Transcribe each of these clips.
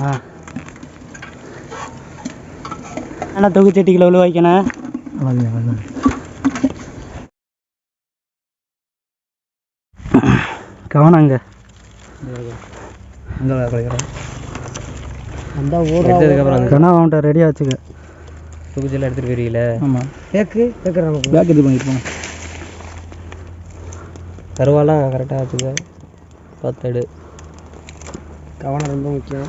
ஆ. ஆனால் தொகுச்சட்டிக்குள்ள உள்ள வைக்கணும் கவனம் அங்கே. அவன்கிட்ட ரெடியாக வச்சுக்க. தூக்குச்செல்லாம் எடுத்துகிட்டு போயிருக்கீங்களே ஆமாம் பேக்கு பேக்கு நமக்கு பேக் இது பண்ணிட்டு போங்க. கருவாலாம் கரெக்டாக வச்சுக்க. பத்தெடு. கவனம் ரொம்ப முக்கியம்.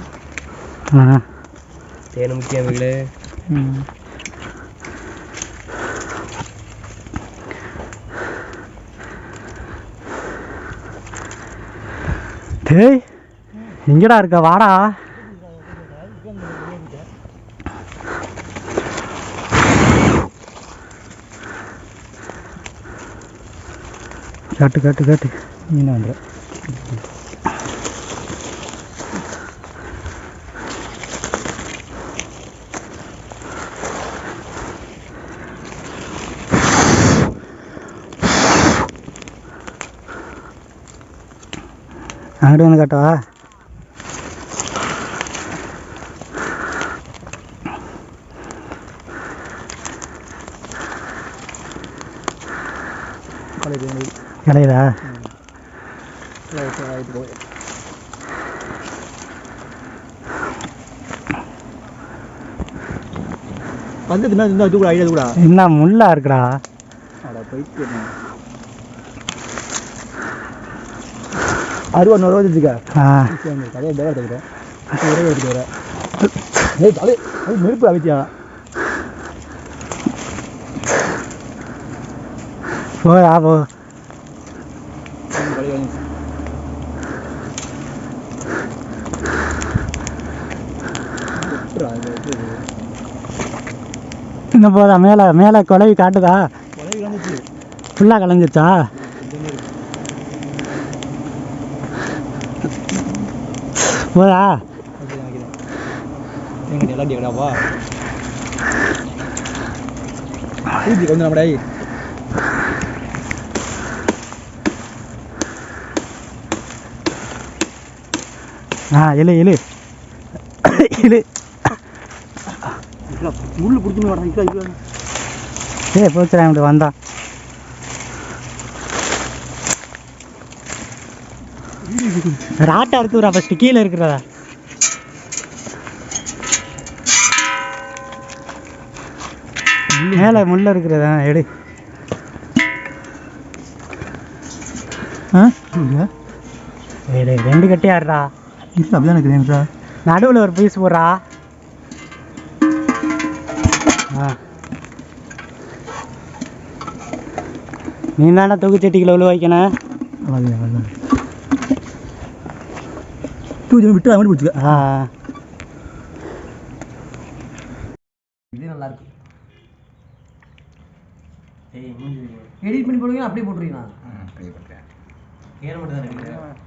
தேன் முக்கியம் வீடு ம். டேய் எங்கடா இருக்க? வாடா. காட்டு காட்டு காட்டு. நீ வந்துடு அங்கிட்டு வந்து காட்டவா? இலையுதா வந்து என்ன முள்ளா இருக்குடா? அட அறுபது நூறு ரூபா வச்சுக்க கதையை பேர எடுத்துக்கிறேன் ஏய் தலை நெருப்பு அவிச்சியா போடா போ. இந்த போதா மேலே மேலே குழவி காட்டுதா? ஃபுல்லாக கலைஞ்சிருச்சா போதா எங்கிட்ட எல்லாம் கேட்கறாப்பா ஊற்றி கொஞ்சம் நம்மடா ஆ இழு இழு இழு முள்ளு பிடிச்சி வரேன் ஏ போச்சுடா இப்படி வந்தா. ராட்டை அறுத்துறா ஃபஸ்ட்டு கீழே இருக்கிறதா? மேலே முள்ள இருக்கிறதா? எடு. டேய், ரெண்டு கட்டி ஆடுறா. இல்லை அப்படிதான் சார் நடுவில் ஒரு பீஸ் போடுறா. ஆ. நீ தானே தொகுச்சட்டிக்குள்ள உள்ள வைக்கணும் தூக்கி விட்டு அவன் பிடிச்சிக்க ஆ. இது நல்லா இருக்கு. எடிட் பண்ணி போடுவீங்க அப்படியே போட்டுருவீங்களா? ஏற மட்டும் தான்